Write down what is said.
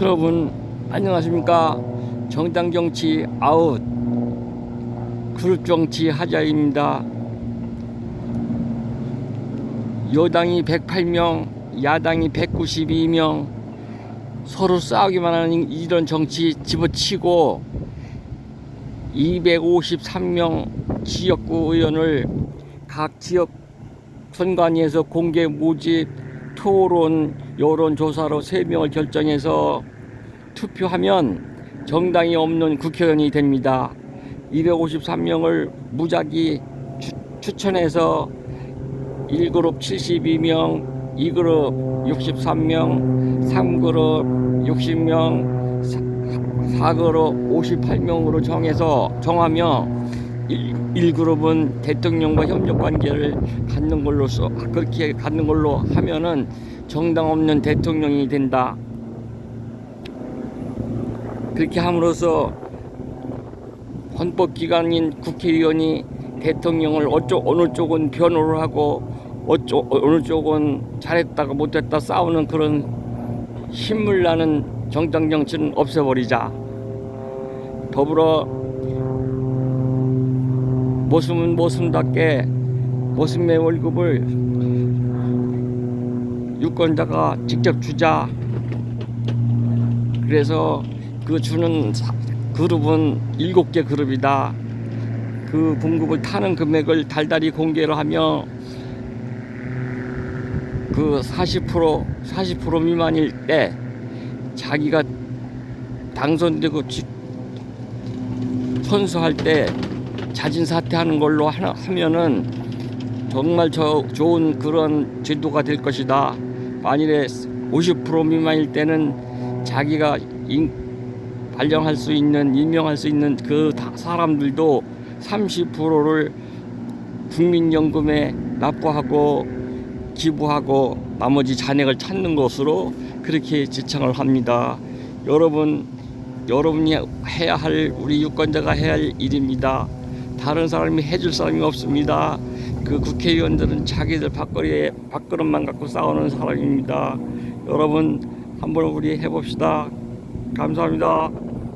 여러분 안녕하십니까? 정당 정치 아웃 그룹 정치 하자입니다. 여당이 108명 야당이 192명 서로 싸우기만 하는 이런 정치 집어치고 253명 지역구 의원을 각 지역 선관위에서 공개 모집 토론 여론 조사로 3명을 결정해서 투표하면 정당이 없는 국회의원이 됩니다. 253명을 무작위 추, 추천해서 1그룹 72명, 2그룹 63명, 3그룹 60명, 4그룹 58명으로 정해서 정하며 1, 그룹은 대통령과 협력 관계를 갖는 걸로서 그렇게 갖는 걸로 하면은 정당 없는 대통령이 된다. 그렇게 함으로써 헌법 기관인 국회의원이 대통령을 어쪽 어느 쪽은 변호를 하고 어쪽 어느 쪽은 잘했다가 못했다 싸우는 그런 힘을 나는 정당 정치는 없애버리자. 더불어 모습은 모습답게 모습의 월급을 유권자가 직접 주자. 그래서 그 주는 사- 그룹은 일곱 개 그룹이다. 그 공급을 타는 금액을 달달이 공개를 하며 그 40% 40% 미만일 때 자기가 당선되고 지- 선수할 때 자진 사퇴하는 걸로 하면은 정말 저 좋은 그런 제도가 될 것이다. 만일에 50% 미만일 때는 자기가 인, 발령할 수 있는 임명할 수 있는 그 다- 사람들도 30%를 국민연금에 납부하고 기부하고 나머지 잔액을 찾는 것으로 그렇게 지청을 합니다. 여러분 여러분이 해야 할 우리 유권자가 해야 할 일입니다. 다른 사람이 해줄 사람이 없습니다. 그 국회의원들은 자기들 밥거리에 밥그릇만 갖고 싸우는 사람입니다. 여러분 한번 우리 해봅시다. 감사합니다.